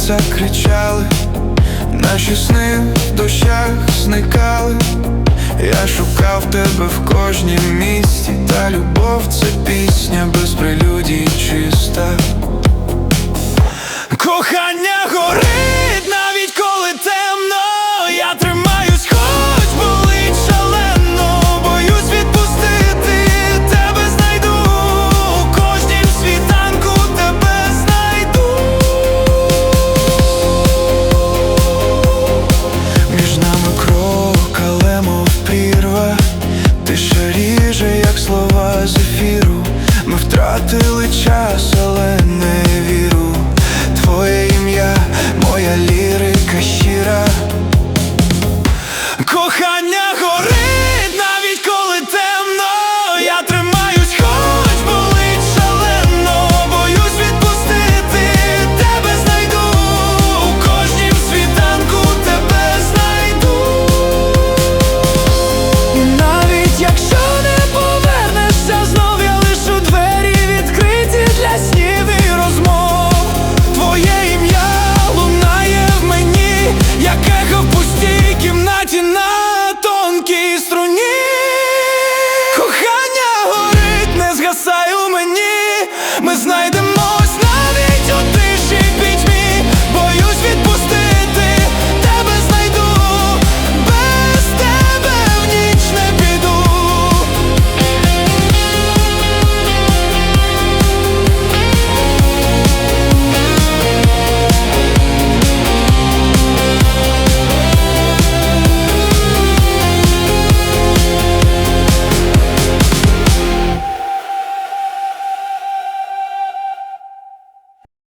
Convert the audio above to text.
серця кричали, наші сни в дощах зникали. Я шукав тебе в кожнім місті, та любов це пісня без прелюдій чиста. Кохання so